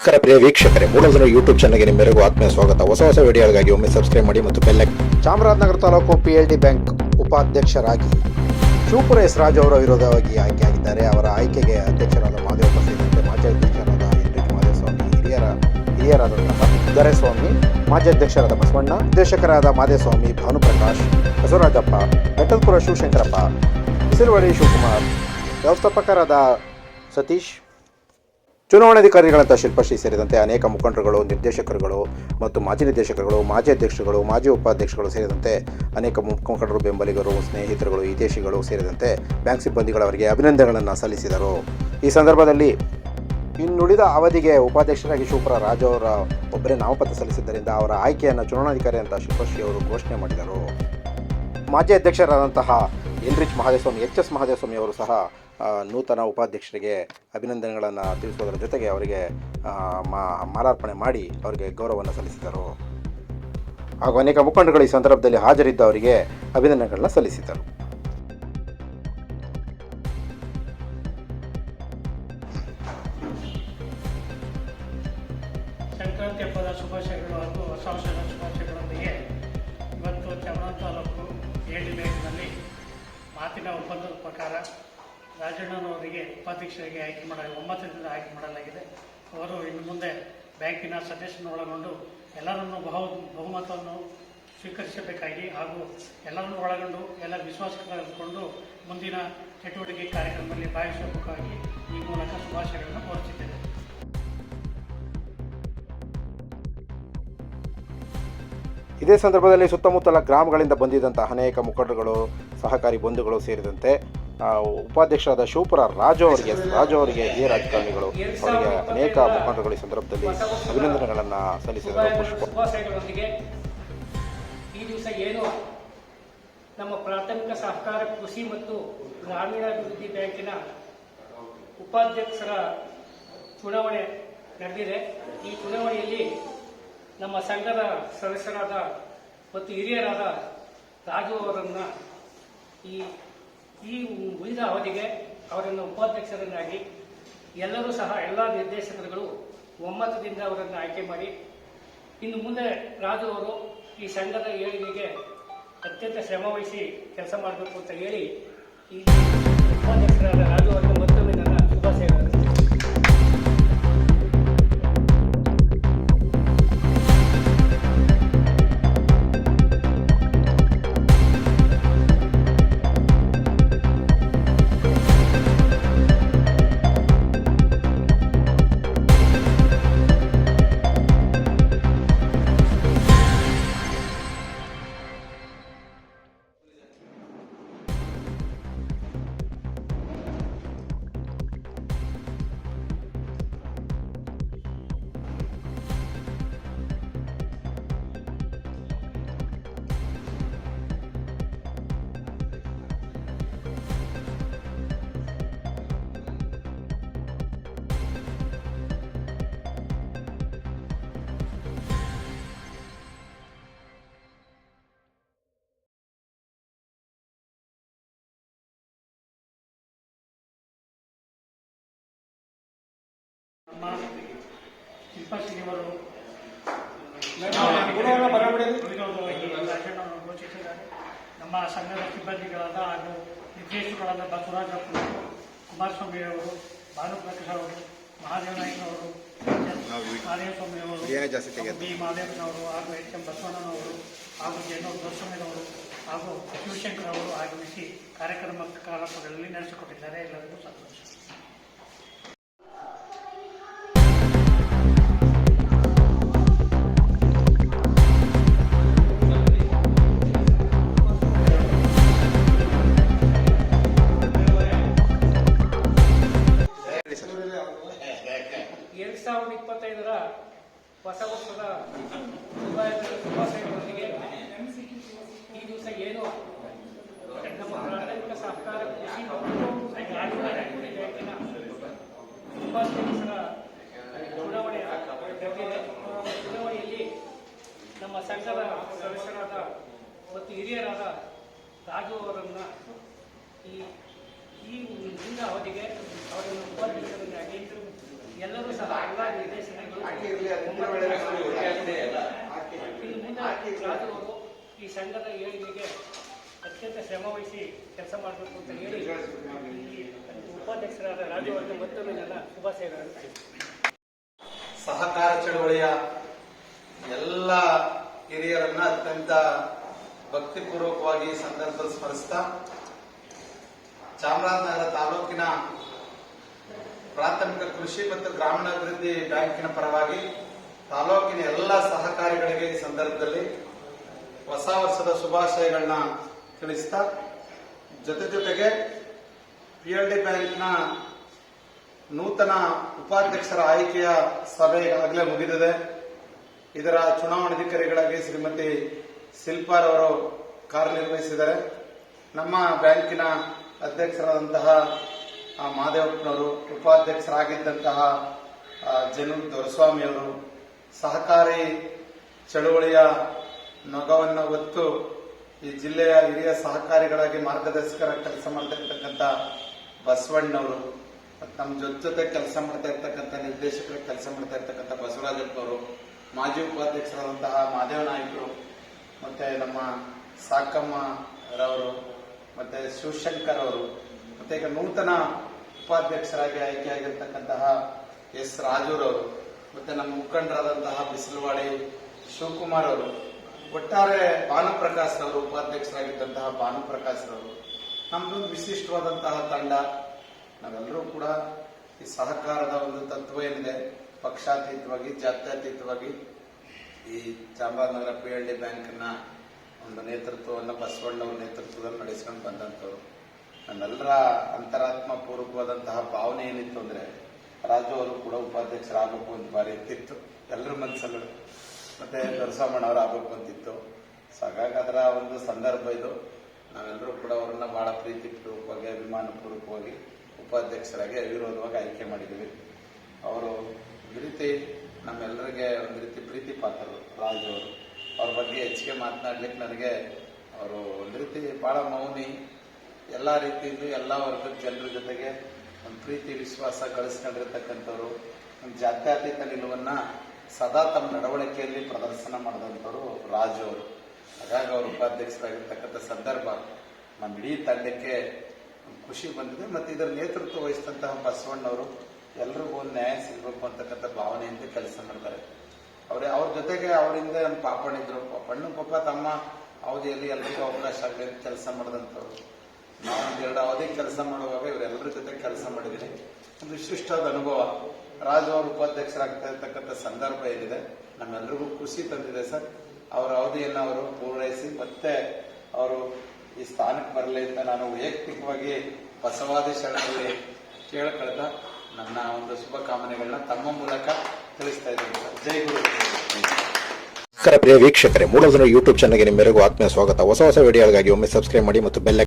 ನಮಸ್ಕಾರ ಪ್ರಿಯ ವೀಕ್ಷಕರೇ ಮೂಲದಿನ ಯೂಟ್ಯೂಬ್ ಚಾನಲ್ಗೆ ನಿಮ್ಮೆಲ್ಲರಿಗೂ ಆತ್ಮೀಯ ಸ್ವಾಗತ. ಹೊಸ ಹೊಸ ವಿಡಿಯೋಗಳಿಗಾಗಿ ಒಮ್ಮೆ ಸಬ್ಸ್ಕ್ರೈಬ್ ಮಾಡಿ ಮತ್ತು bell Chamarajanagar taluk P L D bank ಉಪಾಧ್ಯಕ್ಷರಾಗಿ ಶಿವಪುರ ಎಸ್ ರಾಜ್ ಅವರ ವಿರೋಧವಾಗಿ ಆಯ್ಕೆಯಾಗಿದ್ದಾರೆ. ಅವರ ಆಯ್ಕೆಗೆ ಅಧ್ಯಕ್ಷರಾದ ಮಾದೇವಪ್ಪ ಸೇರಿದಂತೆ ಮಾಜಿ ಅಧ್ಯಕ್ಷರಾದ ಎನ್ರಿಕ್ ಮಾದೇಸ್ವಾಮಿ ಹಿರಿಯರ ಹಿರಿಯರಾದಂತಹ ದೊರೆಸ್ವಾಮಿ, ಮಾಜಿ ಅಧ್ಯಕ್ಷರಾದ ಬಸವಣ್ಣ, ನಿರ್ದೇಶಕರಾದ ಮಾದೇಸ್ವಾಮಿ, ಭಾನುಪ್ರಕಾಶ್, ಬಸವರಾಜಪ್ಪ ಬೆಟ್ಟಲ್ಪುರ ಶಿವಶಂಕರಪ್ಪ ಬಿಸಿಲುವಳ್ಳಿ ಶಿವಕುಮಾರ್, ವ್ಯವಸ್ಥಾಪಕರಾದ ಸತೀಶ್ ಚುನಾವಣಾಧಿಕಾರಿಗಳಂತ ಶಿಲ್ಪಶ್ರೀ ಸೇರಿದಂತೆ ಅನೇಕ ಮುಖಂಡರುಗಳು, ನಿರ್ದೇಶಕರುಗಳು ಮತ್ತು ಮಾಜಿ ನಿರ್ದೇಶಕರುಗಳು, ಮಾಜಿ ಅಧ್ಯಕ್ಷರುಗಳು, ಮಾಜಿ ಉಪಾಧ್ಯಕ್ಷರುಗಳು ಸೇರಿದಂತೆ ಅನೇಕ ಮುಖಂಡರು, ಬೆಂಬಲಿಗರು, ಸ್ನೇಹಿತರುಗಳು ಹಿತೇಶಿಗಳು ಸೇರಿದಂತೆ ಬ್ಯಾಂಕ್ ಸಿಬ್ಬಂದಿಗಳವರಿಗೆ ಅಭಿನಂದನೆಗಳನ್ನು ಸಲ್ಲಿಸಿದರು. ಈ ಸಂದರ್ಭದಲ್ಲಿ ಇನ್ನುಳಿದ ಅವಧಿಗೆ ಉಪಾಧ್ಯಕ್ಷರಾಗಿ ಶಿವಪುರ ರಾಜು ಅವರ ಒಬ್ಬರೇ ನಾಮಪತ್ರ ಸಲ್ಲಿಸಿದ್ದರಿಂದ ಅವರ ಆಯ್ಕೆಯನ್ನು ಚುನಾವಣಾಧಿಕಾರಿ ಅಂತ ಶಿಲ್ಪಶ್ರೀ ಅವರು ಘೋಷಣೆ ಮಾಡಿದರು. ಮಾಜಿ ಅಧ್ಯಕ್ಷರಾದಂತಹ ಎನ್ರಿಚ್ ಮಹದೇವಸ್ವಾಮಿ ಎಚ್ ಎಸ್ ಮಹದೇವಸ್ವಾಮಿ ಅವರು ಸಹ ನೂತನ ಉಪಾಧ್ಯಕ್ಷರಿಗೆ ಅಭಿನಂದನೆಗಳನ್ನು ತಿಳಿಸುವುದರ ಜೊತೆಗೆ ಅವರಿಗೆ ಮಾಲಾರ್ಪಣೆ ಮಾಡಿ ಅವರಿಗೆ ಗೌರವವನ್ನು ಸಲ್ಲಿಸಿದರು. ಹಾಗೂ ಅನೇಕ ಮುಖಂಡಗಳು ಈ ಸಂದರ್ಭದಲ್ಲಿ ಹಾಜರಿದ್ದ ಅವರಿಗೆ ಅಭಿನಂದನೆಗಳನ್ನು ಸಲ್ಲಿಸಿದರು. ಸಂಕ್ರಾಂತಿ ಹಬ್ಬದ ಶುಭಾಶಯಗಳು ಹಾಗೂ ಹೊಸ ವರ್ಷದ ಶುಭಾಶಯಗಳೊಂದಿಗೆ ಇವತ್ತು ಚಾಮರಾಜ ತಾಲೂಕು ಮಾತಿನ ಒಪ್ಪಂದದ ಪ್ರಕಾರ ರಾಜಣ್ಣನವರಿಗೆ ಉಪಾಧ್ಯಕ್ಷರಿಗೆ ಆಯ್ಕೆ ಮಾಡ ಒಮ್ಮತದಿಂದ ಆಯ್ಕೆ ಮಾಡಲಾಗಿದೆ. ಅವರು ಇನ್ನು ಮುಂದೆ ಬ್ಯಾಂಕಿನ ಸದಸ್ಯರನ್ನು ಒಳಗೊಂಡು ಎಲ್ಲರನ್ನು ಬಹು, ಬಹುಮತವನ್ನು ಸ್ವೀಕರಿಸಬೇಕಾಗಿ ಹಾಗೂ ಎಲ್ಲರನ್ನು ಒಳಗೊಂಡು ಎಲ್ಲ ವಿಶ್ವಾಸ ಮುಂದಿನ ಚಟುವಟಿಕೆ ಕಾರ್ಯಕ್ರಮದಲ್ಲಿ ಭಾಗಿಸಬೇಕಾಗಿ ಈ ಮೂಲಕ ಶುಭಾಶಯಗಳನ್ನು ಕೋರುತ್ತಿದ್ದೇನೆ. ಇದೇ ಸಂದರ್ಭದಲ್ಲಿ ಸುತ್ತಮುತ್ತಲ ಗ್ರಾಮಗಳಿಂದ ಬಂದಿದ್ದಂಥ ಅನೇಕ ಮುಖಂಡರುಗಳು, ಸಹಕಾರಿ ಬಂಧುಗಳು ಸೇರಿದಂತೆ ಉಪಾಧ್ಯಕ್ಷರಾದ ಶಿವಪುರ ರಾಜು ಅವರಿಗೆ ರಾಜು ಅವರಿಗೆ ಹಿರಿಯ ರಾಜಕಾರಣಿಗಳು ಅವರಿಗೆ ಅನೇಕ ಮುಖಂಡರುಗಳು ಸಂದರ್ಭದಲ್ಲಿ ಅಭಿನಂದನೆಗಳನ್ನು ಸಲ್ಲಿಸಿದರು. ಪುಷ್ಪ. ಈ ದಿವಸ ಏನು ನಮ್ಮ ಪ್ರಾಥಮಿಕ ಸಹಕಾರ ಕೃಷಿ ಮತ್ತು ಗ್ರಾಮೀಣಾಭಿವೃದ್ಧಿ ಬ್ಯಾಂಕಿನ ಉಪಾಧ್ಯಕ್ಷರ ಚುನಾವಣೆ ನಡೆದಿದೆ. ಈ ಚುನಾವಣೆಯಲ್ಲಿ ನಮ್ಮ ಸಂಘದ ಸದಸ್ಯರಾದ ಮತ್ತು ಹಿರಿಯರಾದ ರಾಜು ಅವರನ್ನ ಈ ಈ ಉಳಿದ ಅವಧಿಗೆ ಅವರನ್ನು ಉಪಾಧ್ಯಕ್ಷರನ್ನಾಗಿ ಎಲ್ಲರೂ ಸಹ ಎಲ್ಲ ನಿರ್ದೇಶಕರುಗಳು ಒಮ್ಮತದಿಂದ ಅವರನ್ನು ಆಯ್ಕೆ ಮಾಡಿ, ಇನ್ನು ಮುಂದೆ ರಾಜು ಅವರು ಈ ಸಂಘದ ಏಳಿಗೆಗೆ ಅತ್ಯಂತ ಶ್ರಮವಹಿಸಿ ಕೆಲಸ ಮಾಡಬೇಕು ಅಂತ ಹೇಳಿ ಈ ಉಪಾಧ್ಯಕ್ಷರಾದ ರಾಜು ಅವರಿಗೆ ನಮ್ಮ ಅವಿರೋಧವಾಗಿ ರಾಜಣ್ಣವನ್ನು ಘೋಷಿಸಿದ್ದಾರೆ ನಮ್ಮ ಸಂಘದ ಸಿಬ್ಬಂದಿಗಳಾದ ಹಾಗೂ ನಿರ್ದೇಶಕರಾದ ಬಸವರಾಜಪ್ಪ ಕುಮಾರಸ್ವಾಮಿ ಅವರು ಭಾನುಪ್ರಕಾಶ್ ಅವರು ಮಹಾದೇವನಾಯ್ಕನವರು ಮಾದೇವಸ್ವಾಮಿ ಅವರು ಏನೇ ಜಾಸ್ತಿ ತೆಗೆದು. ಬಿ ಮಹಾದೇವನವರು ಹಾಗೂ ಎಚ್ ಎಂ ಬಸವಣ್ಣನವರು ಹಾಗೂ ಜಯನೂರು ದರ್ಶನವರು ಹಾಗೂ ಶಿವಶಂಕರ್ ಅವರು ಆಗಮಿಸಿ ಕಾರ್ಯಕ್ರಮ ಕಲಾಪಗಳಲ್ಲಿ ನಡೆಸಿಕೊಟ್ಟಿದ್ದಾರೆ ಎಲ್ಲರಿಗೂ ಸಂತೋಷ ಎರಡ್ ಸಾವಿರದ ಇಪ್ಪತ್ತೈದರ ಹೊಸ ವರ್ಷದ ಶುಭಾಶಯ- ಶುಭಾಶಯಗಳೊಂದಿಗೆ ಈ ದಿವಸ ಏನು? ನಮ್ಮ ಪ್ರಾಥಮಿಕ ಸಹಕಾರ ಕೃಷಿ ಉಪಾಧ್ಯಕ್ಷರ ಚುನಾವಣೆ ಚುನಾವಣೆಯಲ್ಲಿ ನಮ್ಮ ಸಂಘದ ಸದಸ್ಯರಾದ ಮತ್ತು ಹಿರಿಯರಾದ ರಾಜು ಅವರನ್ನ ಈ ಈ ಮುಂದಿನ ಅವಧಿಗೆ ಅವರನ್ನು ಉಪಾಧ್ಯಕ್ಷರನ್ನಾಗಿ ಈ ಸಂಘದ ಏಳಿಗೆಗೆ ಅತ್ಯಂತ ಶ್ರಮವಹಿಸಿ ಕೆಲಸ ಮಾಡಬೇಕು ಅಂತ ಹೇಳಿ ಉಪಾಧ್ಯಕ್ಷರಾದ ರಾಜವರ್ಧನ್ ಮತ್ತೊಮ್ಮೆ ನನ್ನ ಶುಭಾಶಯಗಳನ್ನು ಸಹಕಾರ ಚಳವಳಿಯ ಎಲ್ಲ ಹಿರಿಯರನ್ನ ಅತ್ಯಂತ ಭಕ್ತಿಪೂರ್ವಕವಾಗಿ ಸಂದರ್ಭ ಸಂದರ್ಭದಲ್ಲಿ ಸ್ಮರಿಸ್ತಾ ಚಾಮರಾಜನಗರ ತಾಲೂಕಿನ ಪ್ರಾಥಮಿಕ ಕೃಷಿ ಮತ್ತು ಗ್ರಾಮೀಣಾಭಿವೃದ್ಧಿ ಬ್ಯಾಂಕಿನ ಪರವಾಗಿ ತಾಲೂಕಿನ ಎಲ್ಲ ಸಹಕಾರಿಗಳಿಗೆ ಈ ಸಂದರ್ಭದಲ್ಲಿ ಹೊಸ ವರ್ಷದ ಶುಭಾಶಯಗಳನ್ನ ತಿಳಿಸ್ತಾ, ಜೊತೆ ಜೊತೆಗೆ ಪಿ ಎಲ್ ಡಿ ಬ್ಯಾಂಕ್ನ ನೂತನ ಉಪಾಧ್ಯಕ್ಷರ ಆಯ್ಕೆಯ ಸಭೆ ಈಗಾಗಲೇ ಮುಗಿದಿದೆ. ಇದರ ಚುನಾವಣಾಧಿಕಾರಿಗಳಾಗಿ ಶ್ರೀಮತಿ ಶಿಲ್ಪಾರ್ ಅವರು ಕಾರ್ಯನಿರ್ವಹಿಸಿದ್ದಾರೆ. ನಮ್ಮ ಬ್ಯಾಂಕಿನ ಅಧ್ಯಕ್ಷರಾದಂತಹ ಮಾದೇವಪ್ಪನವರು ಉಪಾಧ್ಯಕ್ಷರಾಗಿದ್ದಂತಹ ಜನ ಜನು ದೊರಸ್ವಾಮಿ ಅವರು ಸಹಕಾರಿ ಚಳುವಳಿಯ ನೊಗವನ್ನು ಹೊತ್ತು ಈ ಜಿಲ್ಲೆಯ ಹಿರಿಯ ಸಹಕಾರಿಗಳಾಗಿ ಮಾರ್ಗದರ್ಶಕರ ಕೆಲಸ ಮಾಡ್ತಿರ್ತಕ್ಕಂಥ ಬಸವಣ್ಣವರು, ಮತ್ತು ನಮ್ಮ ಜೊತೆ ಜೊತೆ ಕೆಲಸ ಮಾಡ್ತಾ ಇರ್ತಕ್ಕಂಥ ನಿರ್ದೇಶಕರ, ಕೆಲಸ ಮಾಡ್ತಾ ಇರ್ತಕ್ಕಂಥ ಬಸವರಾಜಪ್ಪವರು, ಮಾಜಿ ಉಪಾಧ್ಯಕ್ಷರಾದಂತಹ ಮಾದೇವ ನಾಯ್ಕರು, ಮತ್ತೆ ನಮ್ಮ ಸಾಕಮ್ಮರವರು ಮತ್ತೆ ಶಿವಶಂಕರ್ ಅವರು ಮತ್ತೆ ಈಗ ನೂತನ ಉಪಾಧ್ಯಕ್ಷರಾಗಿ ಆಯ್ಕೆಯಾಗಿರ್ತಕ್ಕಂತಹ ಎಸ್ ರಾಜೂರವರು, ಮತ್ತೆ ನಮ್ಮ ಮುಖಂಡರಾದಂತಹ ಬಿಸಿಲವಾಡಿ ಶಿವಕುಮಾರ್ ಅವರು ಒಟ್ಟಾರೆ ಭಾನುಪ್ರಕಾಶ್ ಅವರು ಉಪಾಧ್ಯಕ್ಷರಾಗಿದ್ದಂತಹ ಭಾನುಪ್ರಕಾಶ್ ಅವರು ನಮ್ದೊಂದು ವಿಶಿಷ್ಟವಾದಂತಹ ತಂಡ. ನಾವೆಲ್ಲರೂ ಕೂಡ ಈ ಸಹಕಾರದ ಒಂದು ತತ್ವ ಏನಿದೆ, ಪಕ್ಷಾತೀತವಾಗಿ, ಜಾತ್ಯತೀತವಾಗಿ ಈ ಚಾಮರಾಜನಗರ ಪಿ ಎಲ್ ಡಿ ಬ್ಯಾಂಕ್ನ ಒಂದು ನೇತೃತ್ವವನ್ನು ಬಸವಣ್ಣವ್ರ ನೇತೃತ್ವದಲ್ಲಿ ನಡೆಸ್ಕೊಂಡು ಬಂದಂಥವ್ರು. ನನ್ನೆಲ್ಲರ ಅಂತರಾತ್ಮ ಪೂರ್ವಕವಾದಂತಹ ಭಾವನೆ ಏನಿತ್ತು ಅಂದ್ರೆ ರಾಜು ಅವರು ಕೂಡ ಉಪಾಧ್ಯಕ್ಷರಾಗಬೇಕು ಅಂತ ಬಾರಿ ಇತ್ತಿತ್ತು ಎಲ್ಲರ ಮನಸ್ಸಲ್ಲೂ ಮತ್ತೆ ದೊರಸಾಮಣ್ಣವ್ರು ಆಗಬೇಕು ಅಂತಿತ್ತು. ಸೊ ಅದರ ಒಂದು ಸಂದರ್ಭ ಇದು. ನಾವೆಲ್ಲರೂ ಕೂಡ ಅವರನ್ನ ಬಹಳ ಪ್ರೀತಿ ಪೂರ್ವಕವಾಗಿ ಅಭಿಮಾನ ಪೂರ್ವಕವಾಗಿ ಉಪಾಧ್ಯಕ್ಷರಾಗಿ, ಅವಿರೋಧವಾಗಿ ಆಯ್ಕೆ ಮಾಡಿದ್ದೀವಿ. ಅವರು ಒಂದು ರೀತಿ ನಮ್ಮೆಲ್ಲರಿಗೆ ಒಂದು ರೀತಿ ಪ್ರೀತಿ ಪಾತ್ರರು ರಾಜು ಅವರು. ಅವ್ರ ಬಗ್ಗೆ ಹೆಚ್ಚಿಗೆ ಮಾತನಾಡ್ಲಿಕ್ಕೆ ನನಗೆ ಅವರು ಒಂದು ರೀತಿ ಬಹಳ ಮೌನಿ. ಎಲ್ಲ ರೀತಿಯಿಂದ ಎಲ್ಲ ವರ್ಗದ ಜನರ ಜೊತೆಗೆ ಒಂದು ಪ್ರೀತಿ, ವಿಶ್ವಾಸ ಗಳಿಸ್ಕೊಂಡಿರ್ತಕ್ಕಂಥವ್ರು. ಒಂದು ಜಾತ್ಯತೀತ ನಿಲುವನ್ನ ಸದಾ ತಮ್ಮ ನಡವಳಿಕೆಯಲ್ಲಿ ಪ್ರದರ್ಶನ ಮಾಡಿದಂಥವ್ರು ರಾಜು ಅವರು. ಹಾಗಾಗಿ ಅವರು ಉಪಾಧ್ಯಕ್ಷರಾಗಿರ್ತಕ್ಕಂಥ ಸಂದರ್ಭ ನಮ್ಮ ಇಡೀ ತಂಡಕ್ಕೆ ಖುಷಿ ಬಂದಿದೆ. ಮತ್ತೆ ಇದರ ನೇತೃತ್ವ ವಹಿಸಿದಂತಹ ಬಸವಣ್ಣವರು ಎಲ್ರಿಗೂ ಒಂದು ನ್ಯಾಯ ಸಿಗಬೇಕು ಅಂತಕ್ಕಂಥ ಭಾವನೆಯಿಂದ ಕೆಲಸ ಮಾಡ್ತಾರೆ. ಅವ್ರೆ, ಅವ್ರ ಜೊತೆಗೆ ಅವರಿಂದ ನಮ್ಮ ಪಾಪಣ್ಣಿದ್ರು. ಪಾಪಣ್ಣ ಪಾಪ ತಮ್ಮ ಅವಧಿಯಲ್ಲಿ ಎಲ್ರಿಗೂ ಅವಕಾಶ ಆಗಲಿ ಕೆಲಸ ಮಾಡಿದಂಥವ್ರು. ಒಂದು ಎರಡು ಅವಧಿ ಕೆಲಸ ಮಾಡುವಾಗ ಇವರೆಲ್ಲರ ಜೊತೆ ಕೆಲಸ ಮಾಡಿದ್ದೀನಿ. ಒಂದು ವಿಶಿಷ್ಟವಾದ ಅನುಭವ. ರಾಜು ಅವರು ಉಪಾಧ್ಯಕ್ಷರಾಗ್ತಾ ಇರ್ತಕ್ಕಂಥ ಸಂದರ್ಭ ಏನಿದೆ ನಮ್ಮೆಲ್ಲರಿಗೂ ಖುಷಿ ತಂದಿದೆ ಸರ್. ಅವರ ಅವಧಿಯನ್ನು ಅವರು ಪೂರೈಸಿ ಮತ್ತೆ ಅವರು ಈ ಸ್ಥಾನಕ್ಕೆ ಬರಲಿ ಅಂತ ನಾನು ವೈಯಕ್ತಿಕವಾಗಿ ಬಸವಾದಿ ಶರಣರಲ್ಲಿ ಕೇಳ್ಕೊಳ್ತಾ ನನ್ನ ಒಂದು ಶುಭಕಾಮನೆಗಳನ್ನ ತಮ್ಮ ಮೂಲಕ ತಿಳಿಸ್ತಾ ಇದ್ದೀನಿ ಸರ್. ಜೈ ಗುರು. ನಮಸ್ಕಾರ ಪ್ರಿಯ ವೀಕ್ಷಕರೇ. ಮೂಲ ಜನ ಯೂಟ್ಯೂಬ್ ಚಾನಲ್ಗೆ ನಿಮ್ಮೆಲ್ಲರಿಗೂ ಆತ್ಮೀಯ ಸ್ವಾಗತ. ಹೊಸ ಹೊಸ ವಿಡಿಯೋಗಳಿಗಾಗಿ ಒಮ್ಮೆ ಸಬ್ಸ್ಕ್ರೈಬ್ ಮಾಡಿ ಮತ್ತು ಬೆಲ್